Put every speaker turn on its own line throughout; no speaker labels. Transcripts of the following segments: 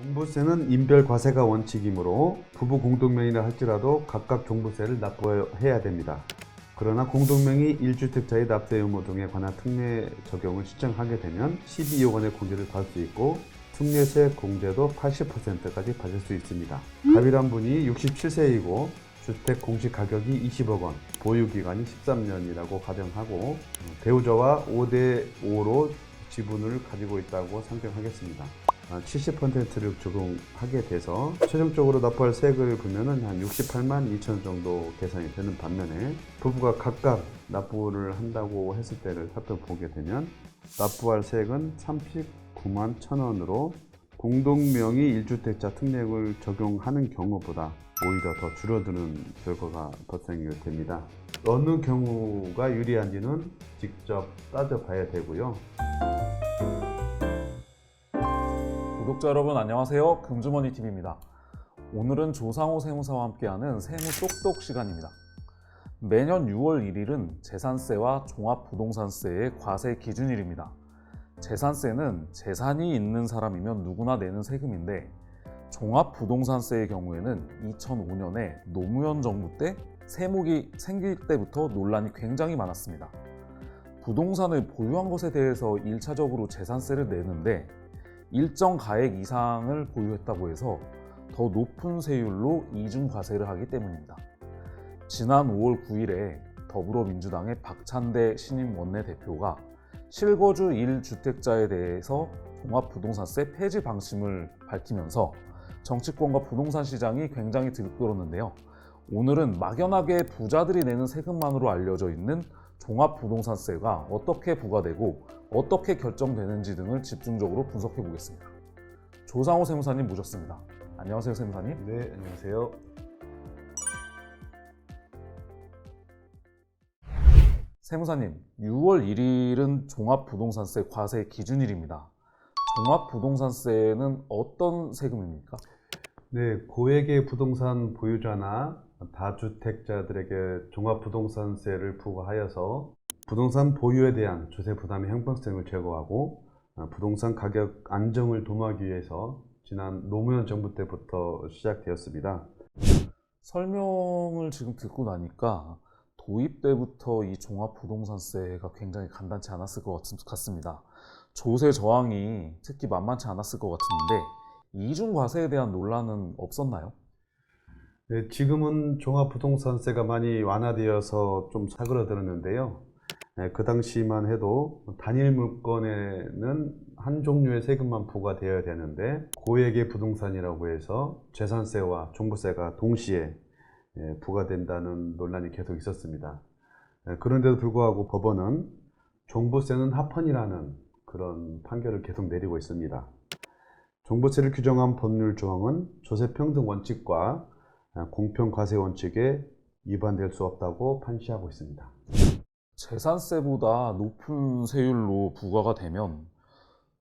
종부세는 인별 과세가 원칙이므로 부부 공동명의라 할지라도 각각 종부세를 납부해야 됩니다. 그러나 공동명의 1주택자의 납세 의무 등에 관한 특례 적용을 신청하게 되면 12억 원의 공제를 받을 수 있고 특례세 공제도 80%까지 받을 수 있습니다. 갑이란 분이 67세이고 주택 공시 가격이 20억 원, 보유 기간이 13년이라고 가정하고 어, 배우자와 5대 5로 지분을 가지고 있다고 상정하겠습니다. 70%를 적용하게 돼서 최종적으로 납부할 세액을 보면은 한 68만 2천 정도 계산이 되는 반면에 부부가 각각 납부를 한다고 했을 때를 살펴보게 되면 납부할 세액은 39만 1천 원으로 공동명의 1주택자 특례를 적용하는 경우보다 오히려 더 줄어드는 결과가 발생이 됩니다. 어느 경우가 유리한지는 직접 따져봐야 되고요.
구독자 여러분 안녕하세요. 금주머니 TV입니다. 오늘은 조상호 세무사와 함께하는 세무 똑똑 시간입니다. 매년 6월 1일은 재산세와 종합부동산세의 과세 기준일입니다. 재산세는 재산이 있는 사람이면 누구나 내는 세금인데 종합부동산세의 경우에는 2005년에 노무현 정부 때 세목이 생길 때부터 논란이 굉장히 많았습니다. 부동산을 보유한 것에 대해서 1차적으로 재산세를 내는데 일정 가액 이상을 보유했다고 해서 더 높은 세율로 이중 과세를 하기 때문입니다. 지난 5월 9일에 더불어민주당의 박찬대 신임 원내대표가 실거주 1주택자에 대해서 종합부동산세 폐지 방침을 밝히면서 정치권과 부동산 시장이 굉장히 들끓었는데요. 오늘은 막연하게 부자들이 내는 세금만으로 알려져 있는 종합부동산세가 어떻게 부과되고 어떻게 결정되는지 등을 집중적으로 분석해 보겠습니다. 조상호 세무사님 모셨습니다. 안녕하세요, 세무사님.
네, 안녕하세요.
세무사님, 6월 1일은 종합부동산세 과세 기준일입니다. 종합부동산세는 어떤 세금입니까?
네, 고액의 부동산 보유자나 다주택자들에게 종합부동산세를 부과하여서 부동산 보유에 대한 조세 부담의 형평성을 제거하고 어, 부동산 가격 안정을 도모하기 위해서 지난 노무현 정부 때부터 시작되었습니다.
설명을 지금 듣고 나니까 도입 때부터 이 종합부동산세가 굉장히 간단치 않았을 것 같- 같습니다. 조세 저항이 특히 만만치 않았을 것 같은데 이중 과세에 대한 논란은 없었나요?
네, 지금은 종합부동산세가 많이 완화되어서 좀 사그러들었는데요. 네, 그 당시만 해도 단일 물건에는 한 종류의 세금만 부과되어야 되는데 고액의 부동산이라고 해서 재산세와 종부세가 동시에 예, 부과된다는 논란이 계속 있었습니다. 예, 그런데도 불구하고 법원은 종부세는 합헌이라는 그런 판결을 계속 내리고 있습니다. 종부세를 규정한 법률 조항은 조세평등 원칙과 아, 공평과세 원칙에 위반될 수 없다고 판시하고 있습니다.
재산세보다 높은 세율로 부과가 되면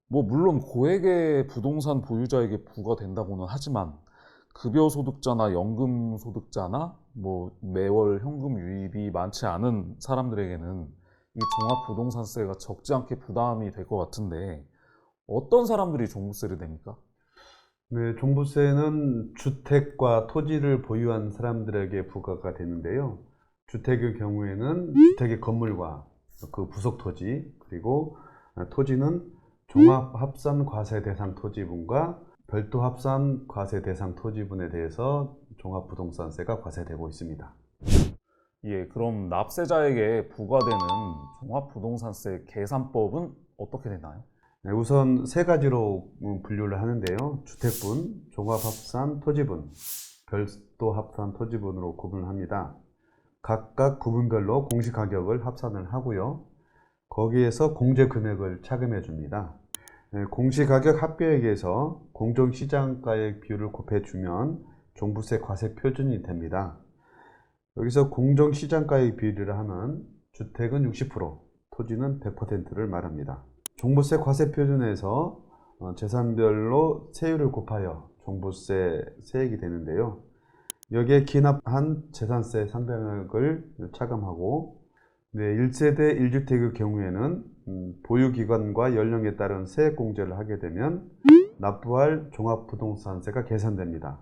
뭐 물론 고액의 부동산 보유자에게 부과된다고는 하지만 급여 소득자나 연금 소득자나 뭐 매월 현금 유입이 많지 않은 사람들에게는 이 종합 부동산세가 적지 않게 부담이 될 것 같은데 어떤 사람들이 종부세를 냅니까?
네, 종부세는 주택과 토지를 보유한 사람들에게 부과가 되는데요. 주택의 경우에는 주택의 건물과 그 부속 토지, 그리고 토지는 종합 합산 과세 대상 토지분과 별도 합산 과세 대상 토지분에 대해서 종합 부동산세가 과세되고 있습니다.
예, 그럼 납세자에게 부과되는 종합 부동산세 계산법은 어떻게 되나요?
네, 우선 세 가지로 음, 분류를 하는데요. 주택분, 종합합산 토지분, 별도 합산 토지분으로 구분합니다. 각각 구분별로 공시 가격을 합산을 하고요. 거기에서 공제 금액을 차감해 줍니다. 네, 공시 가격 합계액에서 공정 시장가액 비율을 곱해 주면 종부세 과세 표준이 됩니다. 여기서 공정 시장가액 비율이라 하면 주택은 60%, 토지는 100%를 말합니다. 종부세 과세 표준에서 어, 재산별로 세율을 곱하여 종부세 세액이 되는데요. 여기에 기납한 재산세 상당액을 차감하고 네, 1세대 1주택의 경우에는 음, 보유기간과 연령에 따른 세액 공제를 하게 되면 납부할 종합부동산세가 계산됩니다.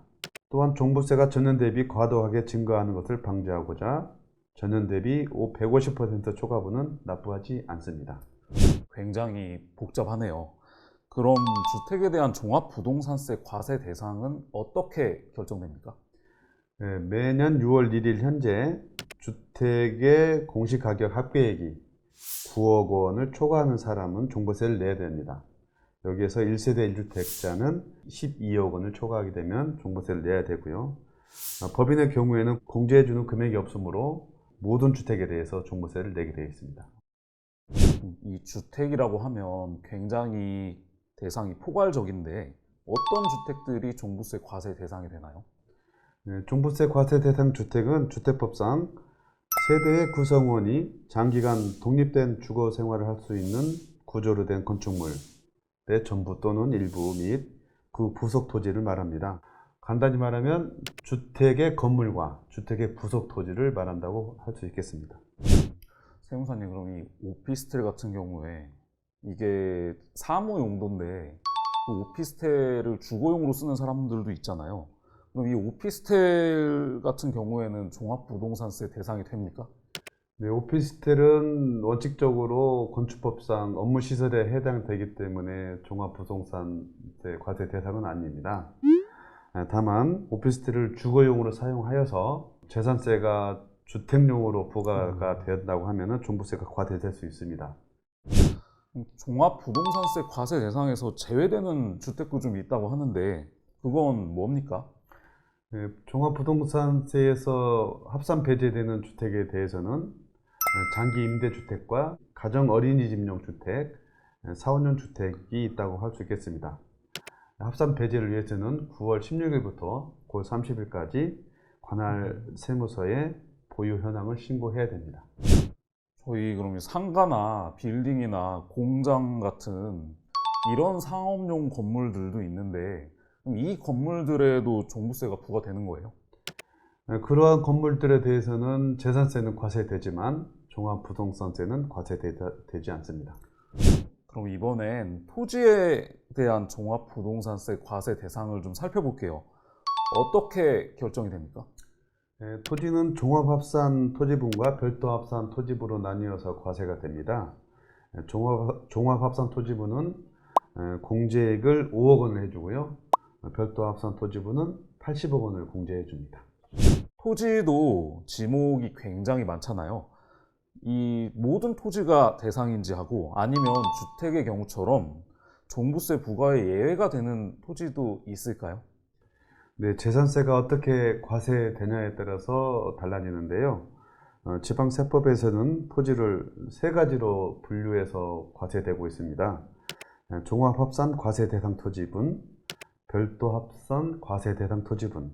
또한 종부세가 전년 대비 과도하게 증가하는 것을 방지하고자 전년 대비 150% 초과분은 납부하지 않습니다.
굉장히 복잡하네요. 그럼 주택에 대한 종합부동산세 과세 대상은 어떻게 결정됩니까?
네, 매년 6월 1일 현재 주택의 공시가격 합계액이 9억 원을 초과하는 사람은 종부세를 내야 됩니다. 여기에서 1세대 1주택자는 12억 원을 초과하게 되면 종부세를 내야 되고요. 아, 법인의 경우에는 공제해주는 금액이 없으므로 모든 주택에 대해서 종부세를 내게 되어 있습니다.
이 주택이라고 하면 굉장히 대상이 포괄적인데 어떤 주택들이 종부세 과세 대상이 되나요?
네, 종부세 과세 대상 주택은 주택법상 세대의 구성원이 장기간 독립된 주거 생활을 할 수 있는 구조로 된 건축물 의 전부 또는 일부 및 그 부속 토지를 말합니다. 간단히 말하면 주택의 건물과 주택의 부속 토지를 말한다고 할 수 있겠습니다.
세무사님 그럼 이 오피스텔 같은 경우에 이게 사무 용도인데 그 오피스텔을 주거용으로 쓰는 사람들도 있잖아요. 그럼 이 오피스텔 같은 경우에는 종합부동산세 대상이 됩니까?
네, 오피스텔은 원칙적으로 건축법상 업무 시설에 해당되기 때문에 종합부동산세 과세 대상은 아닙니다. 아, 다만 오피스텔을 주거용으로 사용하여서 재산세가 주택용으로 부과가 된다고 하면 종부세가 과세될 수 있습니다.
그럼 종합부동산세 과세 대상에서 제외되는 주택도 좀 있다고 하는데 그건 뭡니까?
네, 종합부동산세에서 합산 배제되는 주택에 대해서는 장기 임대주택과 가정 어린이집용 주택, 4, 5년 주택이 있다고 할 수 있겠습니다. 합산 배제를 위해서는 9월 16일부터 9월 30일까지 관할 세무서에 보유 현황을 신고해야 됩니다.
저희 그러면 상가나 빌딩이나 공장 같은 이런 상업용 건물들도 있는데 이 건물들에도 종부세가 부과되는 거예요?
네, 그러한 건물들에 대해서는 재산세는 과세되지만 종합부동산세는 과세되지 않습니다.
그럼 이번엔 토지에 대한 종합부동산세 과세 대상을 좀 살펴볼게요. 어떻게 결정이 됩니까?
네, 토지는 종합합산 토지분과 별도합산 토지분으로 나뉘어서 과세가 됩니다. 네, 종합, 종합합산 토지분은 에, 공제액을 5억 원을 해주고요. 별도합산 토지분은 80억 원을 공제해 줍니다.
토지도 지목이 굉장히 많잖아요. 이 모든 토지가 대상인지 하고 아니면 주택의 경우처럼 종부세 부과에 예외가 되는 토지도 있을까요?
네, 재산세가 어떻게 과세되냐에 따라서 달라지는데요. 어, 지방세법에서는 토지를 세 가지로 분류해서 과세되고 있습니다. 에, 종합합산 과세 대상 토지분, 별도 합산 과세 대상 토지분,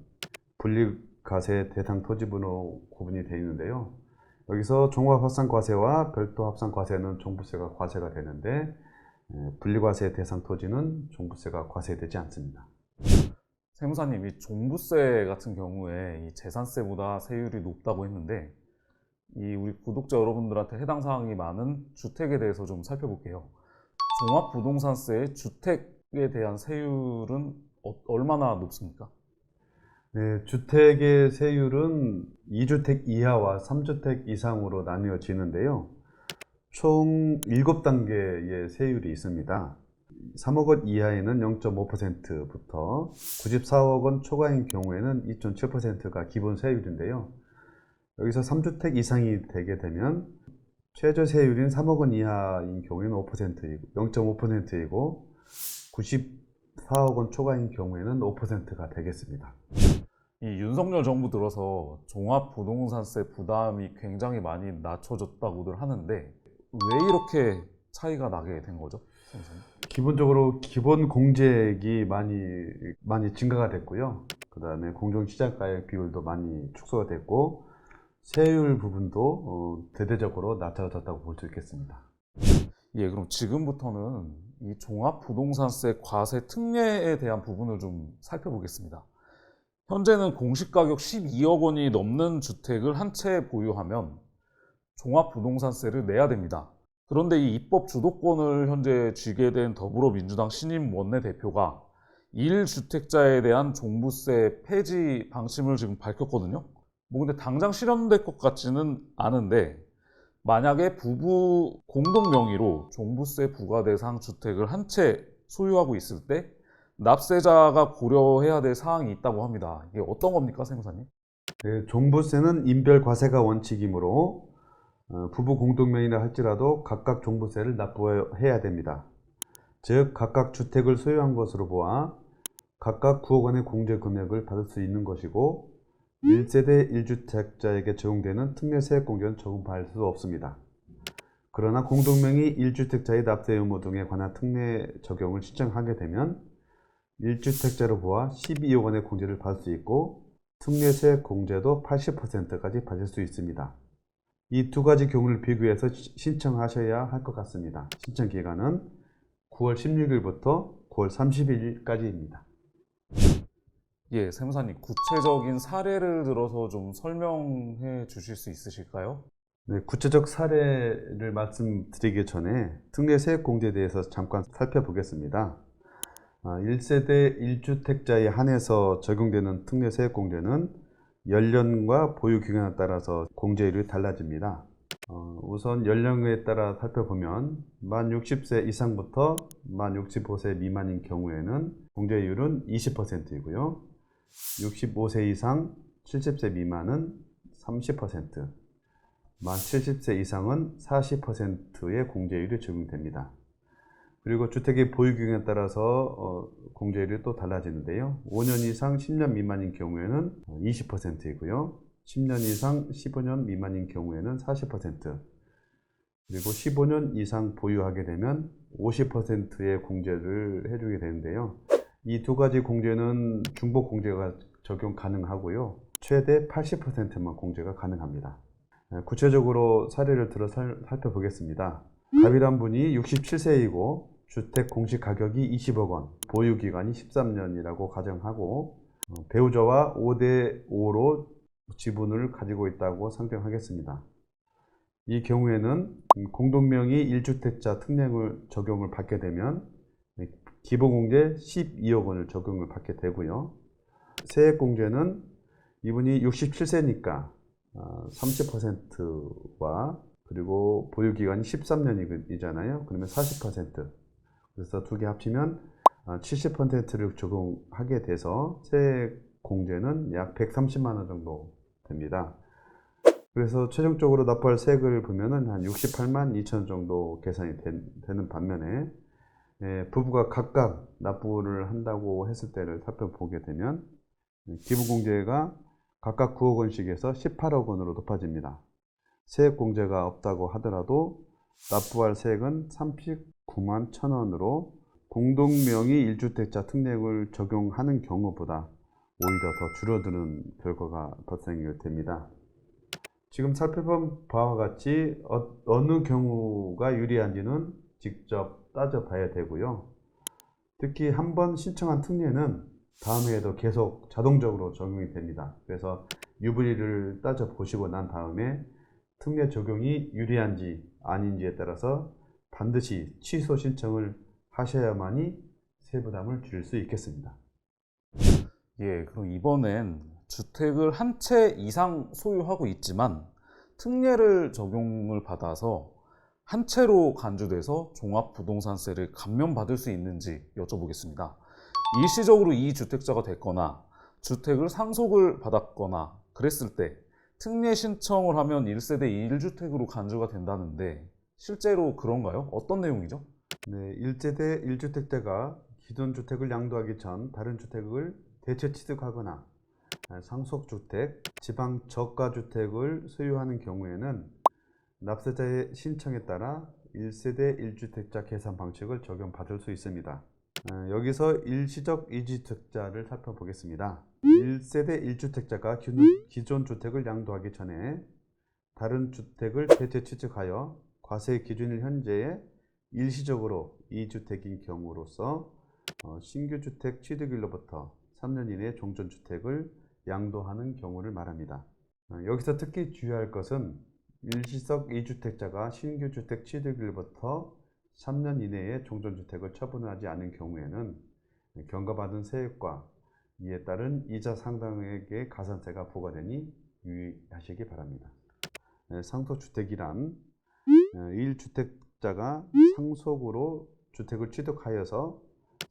분리 과세 대상 토지분으로 구분이 되어 있는데요. 여기서 종합합산 과세와 별도 합산 과세는 종부세가 과세가 되는데 에, 분리과세 대상 토지는 종부세가 과세되지 않습니다.
세무사님, 이 종부세 같은 경우에 이 재산세보다 세율이 높다고 했는데 이 우리 구독자 여러분들한테 해당 사항이 많은 주택에 대해서 좀 살펴볼게요. 종합부동산세의 주택에 대한 세율은 어- 얼마나 높습니까?
네, 주택의 세율은 2주택 이하와 3주택 이상으로 나뉘어지는데요. 총 7단계의 세율이 있습니다. 3억 원 이하에는 0.5%부터 94억 원 초과인 경우에는 2.7%가 기본 세율인데요. 여기서 3주택 이상이 되게 되면 최저 세율인 3억 원 이하인 경우에는 5%이고 0.5%이고 94억 원 초과인 경우에는 5%가 되겠습니다.
이 윤석열 정부 들어서 종합부동산세 부담이 굉장히 많이 낮춰졌다고들 하는데 왜 이렇게 차이가 나게 된 거죠? 세무사님?
기본적으로 기본 공제액이 많이 많이 증가가 됐고요. 그 다음에 공정 시장가액 비율도 많이 축소가 됐고 세율 부분도 어, 대대적으로 낮아졌다고 볼 수 있겠습니다.
예, 그럼 지금부터는 이 종합부동산세 과세 특례에 대한 부분을 좀 살펴보겠습니다. 현재는 공시가격 12억 원이 넘는 주택을 한 채 보유하면 종합부동산세를 내야 됩니다. 그런데 이 입법 주도권을 현재 쥐게 된 더불어민주당 신임 원내대표가 1주택자에 대한 종부세 폐지 방침을 지금 밝혔거든요. 뭐 근데 당장 실현될 것 같지는 않은데 만약에 부부 공동 명의로 종부세 부과 대상 주택을 한 채 소유하고 있을 때 납세자가 고려해야 될 사항이 있다고 합니다. 이게 어떤 겁니까, 세무사님?
네, 종부세는 인별 과세가 원칙이므로 어, 부부 공동명의라 할지라도 각각 종부세를 납부해야 됩니다. 즉 각각 주택을 소유한 것으로 보아 각각 9억 원의 공제 금액을 받을 수 있는 것이고 1세대 1주택자에게 적용되는 특례세액 공제는 적용받을 수 없습니다. 그러나 공동명의 1주택자의 납세 의무 등에 관한 특례 적용을 신청하게 되면 1주택자로 보아 12억 원의 공제를 받을 수 있고 특례세 공제도 80%까지 받을 수 있습니다. 이 두 가지 경우를 비교해서 시- 신청하셔야 할 것 같습니다. 신청 기간은 9월 16일부터 9월 30일까지입니다.
예, 세무사님, 구체적인 사례를 들어서 좀 설명해 주실 수 있으실까요?
네, 구체적 사례를 말씀드리기 전에 특례 세액 공제에 대해서 잠깐 살펴보겠습니다. 아, 1세대 1주택자에 한해서 적용되는 특례 세액 공제는 연령과 보유 기간에 따라서 공제율이 달라집니다. 어, 우선 연령에 따라 살펴보면 만 60세 이상부터 만 65세 미만인 경우에는 공제율은 20%이고요. 65세 이상 70세 미만은 30%, 만 70세 이상은 40%의 공제율이 적용됩니다. 그리고 주택의 보유 기간에 따라서 어, 공제율이 또 달라지는데요. 5년 이상 10년 미만인 경우에는 20%이고요. 10년 이상 15년 미만인 경우에는 40%, 그리고 15년 이상 보유하게 되면 50%의 공제를 해주게 되는데요. 이 두 가지 공제는 중복 공제가 적용 가능하고요. 최대 80%만 공제가 가능합니다. 네, 구체적으로 사례를 들어 살, 살펴보겠습니다. 갑이란 분이 67세이고 주택 공시 가격이 20억 원, 보유 기간이 13년이라고 가정하고 어, 배우자와 5대 5로 지분을 가지고 있다고 상정하겠습니다. 이 경우에는 공동명의 1주택자 특례를 적용을 받게 되면 기본공제 12억 원을 적용을 받게 되고요. 세액공제는 이분이 67세니까 30%와 그리고 보유기간이 13년이잖아요. 그러면 40%. 그래서 두 개 합치면 70%를 적용하게 돼서 세액 공제는 약 130만 원 정도 됩니다. 그래서 최종적으로 납부할 세액을 보면은 한 68만 2천 정도 계산이 된- 되는 반면에 예, 부부가 각각 납부를 한다고 했을 때를 살펴보게 되면 기부공제가 각각 9억 원씩에서 18억 원으로 높아집니다. 세액 공제가 없다고 하더라도 납부할 세액은 39만 1천 원으로 공동명의 1주택자 특례를 적용하는 경우보다 오히려 더 줄어드는 결과가 발생이 됩니다. 지금 살펴본 바와 같이 어, 어느 경우가 유리한지는 직접 따져봐야 되고요. 특히 한 번 신청한 특례는 다음에도 계속 자동적으로 적용이 됩니다. 그래서 유불리를 따져보시고 난 다음에 특례 적용이 유리한지 아닌지에 따라서 반드시 취소 신청을 하셔야만이 세부담을 줄일 수 있겠습니다.
예, 그럼 이번엔 주택을 한 채 이상 소유하고 있지만 특례를 적용을 받아서 한 채로 간주돼서 종합부동산세를 감면받을 수 있는지 여쭤보겠습니다. 일시적으로 이 주택자가 됐거나 주택을 상속을 받았거나 그랬을 때 특례 신청을 하면 1세대 1주택으로 간주가 된다는데 실제로 그런가요? 어떤 내용이죠?
네, 1세대 1주택자가 기존 주택을 양도하기 전 다른 주택을 대체 취득하거나 아, 상속주택, 지방 저가주택을 소유하는 경우에는 납세자의 신청에 따라 1세대 1주택자 계산 방식을 적용받을 수 있습니다. 아, 여기서 일시적 2주택자를 살펴보겠습니다. 1세대 1주택자가 기존 주택을 양도하기 전에 다른 주택을 대체 취득하여 과세 기준일 현재에 일시적으로 2주택인 경우로서 어, 신규 주택 취득일로부터 3년 이내 종전 주택을 양도하는 경우를 말합니다. 어, 여기서 특히 주의할 것은 일시적 2주택자가 신규 주택 취득일부터 3년 이내에 종전주택을 처분하지 않은 경우에는 경과받은 세액과 이에 따른 이자 상당액의 가산세가 부과되니 유의하시기 바랍니다. 네, 상속주택이란 1주택자가 상속으로 주택을 취득하여서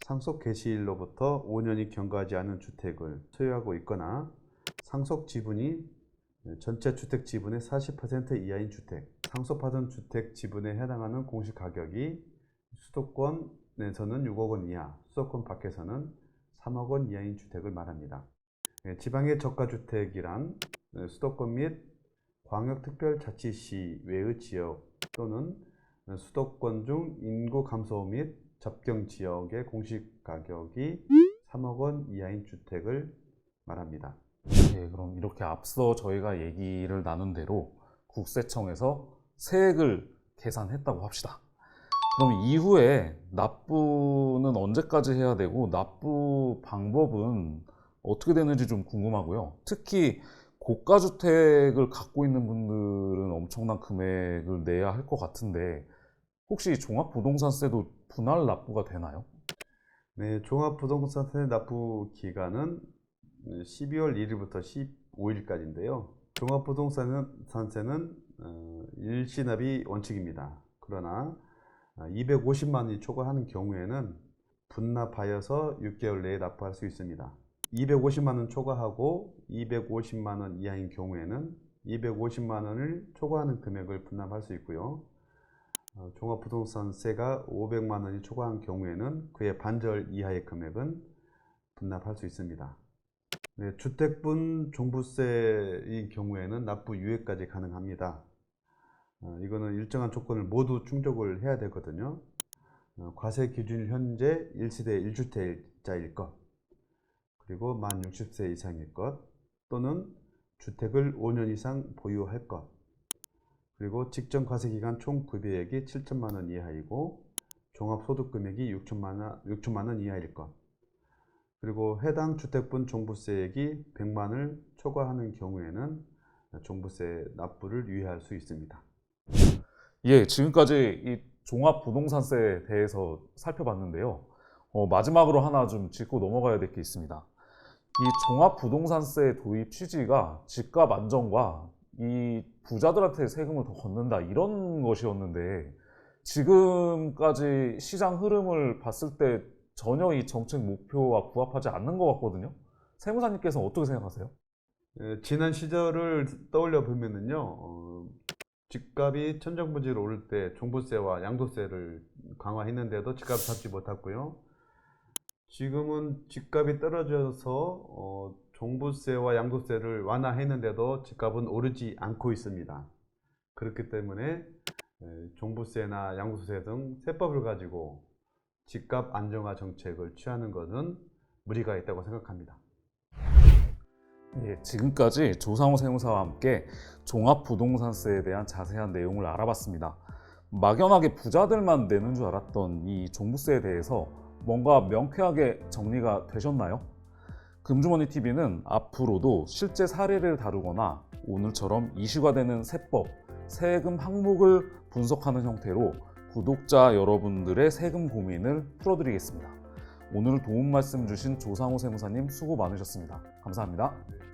상속 개시일로부터 5년이 경과하지 않은 주택을 소유하고 있거나 상속 지분이 전체 주택 지분의 40% 이하인 주택, 상속받은 주택 지분에 해당하는 공시 가격이 수도권에서는 6억 원 이하, 수도권 밖에서는 3억 원 이하인 주택을 말합니다. 예, 지방의 저가주택이란 예, 수도권 및 광역특별자치시 외의 지역 또는 수도권 중 인구 감소 및 접경 지역의 공시 가격이 3억 원 이하인 주택을 말합니다.
예, 그럼 이렇게 앞서 저희가 얘기를 나눈 대로 국세청에서 세액을 계산했다고 합시다. 그럼 이후에 납부는 언제까지 해야 되고 납부 방법은 어떻게 되는지 좀 궁금하고요. 특히 고가 주택을 갖고 있는 분들은 엄청난 금액을 내야 할 것 같은데 혹시 종합부동산세도 분할 납부가 되나요?
네, 종합부동산세 납부 기간은 12월 1일부터 15일까지인데요. 종합부동산세는 어, 일시납이 원칙입니다. 그러나 250만 원이 초과하는 경우에는 분납하여서 6개월 내에 납부할 수 있습니다. 250만 원 초과하고 250만 원 이하인 경우에는 250만 원을 초과하는 금액을 분납할 수 있고요. 어, 종합부동산세가 500만 원이 초과한 경우에는 그의 반절 이하의 금액은 분납할 수 있습니다. 네, 주택분 종부세인 경우에는 납부 유예까지 가능합니다. 어, 이거는 일정한 조건을 모두 충족을 해야 되거든요. 어, 과세 기준 현재 1세대 1주택자일 것, 그리고 만 60세 이상일 것, 또는 주택을 5년 이상 보유할 것, 그리고 직전 과세 기간 총 급여액이 7천만 원 이하이고 종합소득 금액이 6천만 원, 6천만 원 이하일 것. 그리고 해당 주택분 종부세액이 100만을 초과하는 경우에는 종부세 납부를 유예할 수 있습니다.
예, 지금까지 이 종합 부동산세에 대해서 살펴봤는데요. 어, 마지막으로 하나 좀 짚고 넘어가야 될 게 있습니다. 이 종합 부동산세 도입 취지가 집값 안정과 이 부자들한테 세금을 더 걷는다 이런 것이었는데 지금까지 시장 흐름을 봤을 때 전혀 이 정책 목표와 부합하지 않는 것 같거든요. 세무사님께서 어떻게 생각하세요?
에, 지난 시절을 떠올려 보면은요, 어, 집값이 천정부지로 오를 때 종부세와 양도세를 강화했는데도 집값 잡지 못했고요. 지금은 집값이 떨어져서 어, 종부세와 양도세를 완화했는데도 집값은 오르지 않고 있습니다. 그렇기 때문에 에, 종부세나 양도세 등 세법을 가지고 집값 안정화 정책을 취하는 것은 무리가 있다고 생각합니다.
예, 지금까지 조상호 세무사와 함께 종합부동산세에 대한 자세한 내용을 알아봤습니다. 막연하게 부자들만 내는 줄 알았던 이 종부세에 대해서 뭔가 명쾌하게 정리가 되셨나요? 금주머니 TV는 앞으로도 실제 사례를 다루거나 오늘처럼 이슈가 되는 세법, 세금 항목을 분석하는 형태로 구독자 여러분들의 세금 고민을 풀어드리겠습니다. 오늘 도움 말씀 주신 조상호 세무사님 수고 많으셨습니다. 감사합니다.
감사합니다.